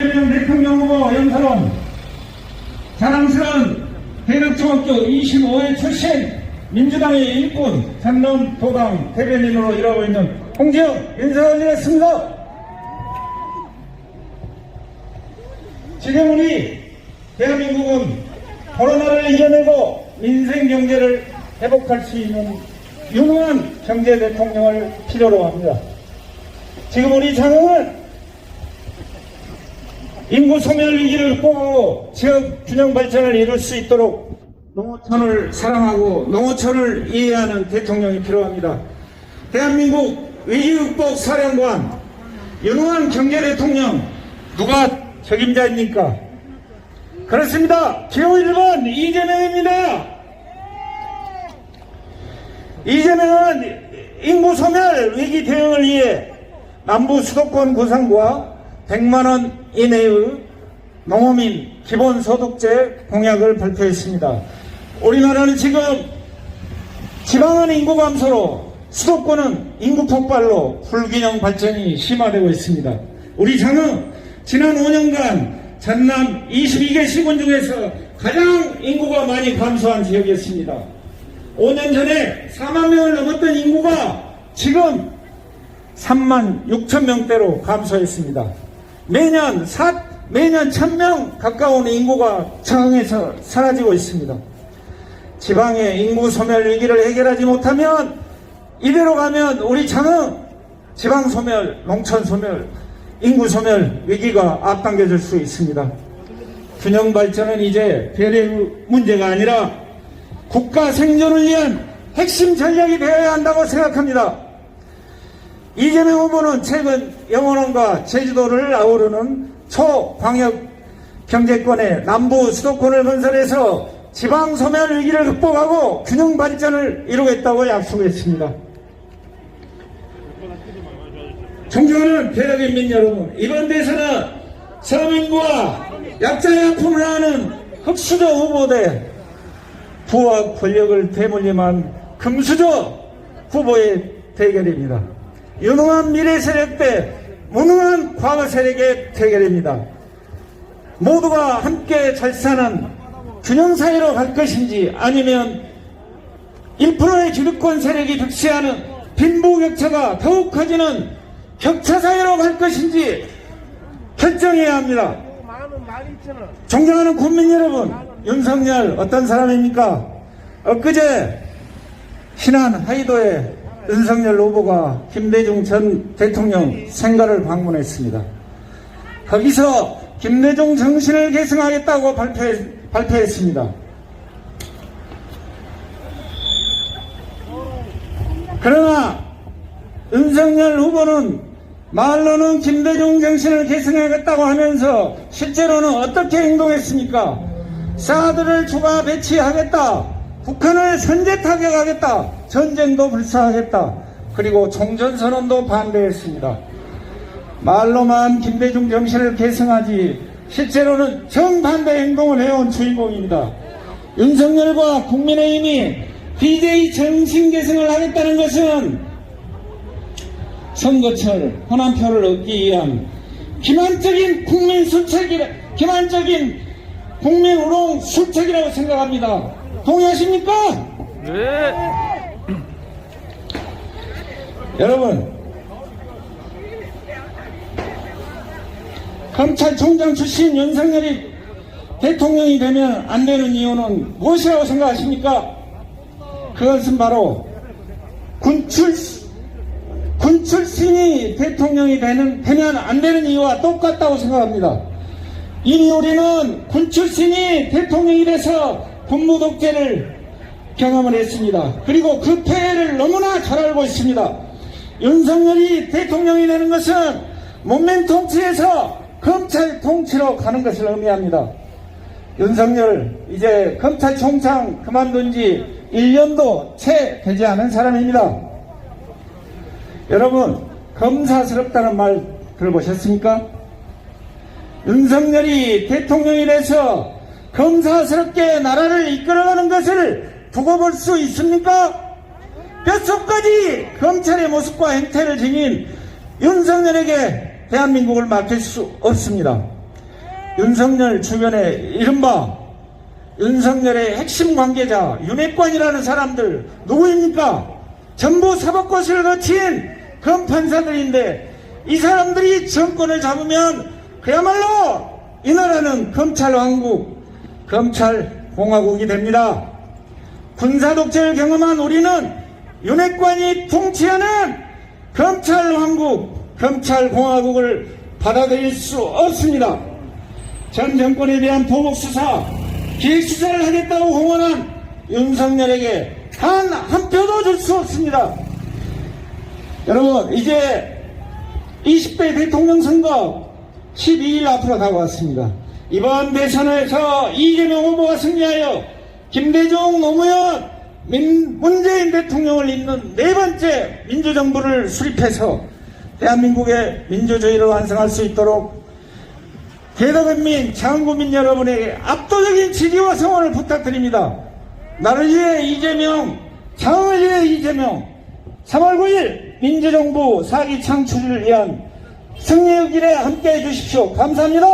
대통령 후보 연설은 자랑스러운 대덕중학교 25회 출신 민주당의 일꾼 전남 도당 대변인으로 일하고 있는 홍지영 인사 올리겠습니다. 지금 우리 대한민국은 코로나를 이겨내고 민생 경제를 회복할 수 있는 유능한 경제 대통령을 필요로 합니다. 지금 우리 장흥은 인구 소멸 위기를 극복하고 지역 균형 발전을 이룰 수 있도록 농어촌을 사랑하고 농어촌을 이해하는 대통령이 필요합니다. 대한민국 위기 극복 사령관 유능한 경제 대통령 누가 적임자입니까? 그렇습니다. 기호 1번 이재명입니다. 이재명은 인구 소멸 위기 대응을 위해 남부 수도권 구상과 100만원 이내의 농어민 기본소득제 공약을 발표했습니다. 우리나라는 지금 지방은 인구 감소로 수도권은 인구 폭발로 불균형 발전이 심화되고 있습니다. 우리 장은 지난 5년간 전남 22개 시군 중에서 가장 인구가 많이 감소한 지역이었습니다. 5년 전에 4만 명을 넘었던 인구가 지금 3만 6천 명대로 감소했습니다. 매년 사, 매년 1000명 가까운 인구가 청에서 사라지고 있습니다. 지방의 인구 소멸 위기를 해결하지 못하면 이대로 가면 우리 장흥 지방 소멸, 농촌 소멸, 인구 소멸 위기가 앞당겨질 수 있습니다. 균형 발전은 이제 별의 문제가 아니라 국가 생존을 위한 핵심 전략이 되어야 한다고 생각합니다. 이재명 후보는 최근 영원원과 제주도를 아우르는 초광역 경제권의 남부 수도권을 건설해서 지방 소멸 위기를 극복하고 균형 발전을 이루겠다고 약속했습니다. 존경하는 대덕인민 여러분, 이번 대선은 서민과 약자의 아픔을 아는 흑수저 후보 대 부와 권력을 대물림한 금수저 후보의 대결입니다. 유능한 미래 세력 대 무능한 과거 세력의 대결입니다. 모두가 함께 잘 사는 균형 사회로 갈 것인지 아니면 1%의 기득권 세력이 득세하는 빈부격차가 더욱 커지는 격차 사회로 갈 것인지 결정해야 합니다. 존경하는 국민 여러분, 윤석열 어떤 사람입니까? 엊그제 신안 하이도에 윤석열 후보가 김대중 전 대통령 생가를 방문했습니다. 거기서 김대중 정신을 계승하겠다고 발표했, 발표했습니다. 그러나 윤석열 후보는 말로는 김대중 정신을 계승하겠다고 하면서 실제로는 어떻게 행동했습니까? 사드를 추가 배치하겠다. 북한을 선제 타격하겠다. 전쟁도 불사하겠다. 그리고 종전선언도 반대했습니다. 말로만 김대중 정신을 계승하지 실제로는 정반대 행동을 해온 주인공입니다. 윤석열과 국민의힘이 BJ 정신 계승을 하겠다는 것은 선거철 호남표를 얻기 위한 기만적인 국민 수책이라 기만적인 국민 우롱 수책이라고 생각합니다. 동의하십니까? 네. 여러분 검찰총장 출신 윤석열이 대통령이 되면 안 되는 이유는 무엇이라고 생각하십니까? 그것은 바로 군출 군 출신이 대통령이 되는 되면 안 되는 이유와 똑같다고 생각합니다. 이미 우리는 군 출신이 대통령이 돼서 군무 독재를 경험을 했습니다. 그리고 그 폐해를 너무나 잘 알고 있습니다. 윤석열이 대통령이 되는 것은 문맹 통치에서 검찰 통치로 가는 것을 의미합니다. 윤석열 이제 검찰총장 그만둔 지 1년도 채 되지 않은 사람입니다. 여러분 검사스럽다는 말 들어보셨습니까? 윤석열이 대통령이 돼서 검사스럽게 나라를 이끌어가는 것을 두고 볼 수 있습니까? 뼛속까지 검찰의 모습과 행태를 지닌 윤석열에게 대한민국을 맡길 수 없습니다. 윤석열 주변에 이른바 윤석열의 핵심 관계자 윤핵관이라는 사람들 누구입니까? 전부 사법고시를 거친 검판사들인데 이 사람들이 정권을 잡으면 그야말로 이 나라는 검찰 왕국, 검찰 공화국이 됩니다. 군사 독재를 경험한 우리는 윤핵관이 통치하는 검찰 왕국, 검찰 공화국을 받아들일 수 없습니다. 전 정권에 대한 보복 수사, 기획 수사를 하겠다고 공언한 윤석열에게 단 한 표도 줄 수 없습니다. 여러분, 이제 20대 대통령 선거 12일 앞으로 다가왔습니다. 이번 대선에서 이재명 후보가 승리하여 김대중 노무현 민- 문재인 대통령을 잇는 네 번째 민주정부를 수립해서 대한민국의 민주주의를 완성할 수 있도록 대덕인민, 장군민 여러분에게 압도적인 지지와 성원을 부탁드립니다. 나를 위해 이재명, 장을 위해 이재명, 3월 9일 민주정부 사기 창출을 위한 승리의 길에 함께 해 주십시오. 감사합니다.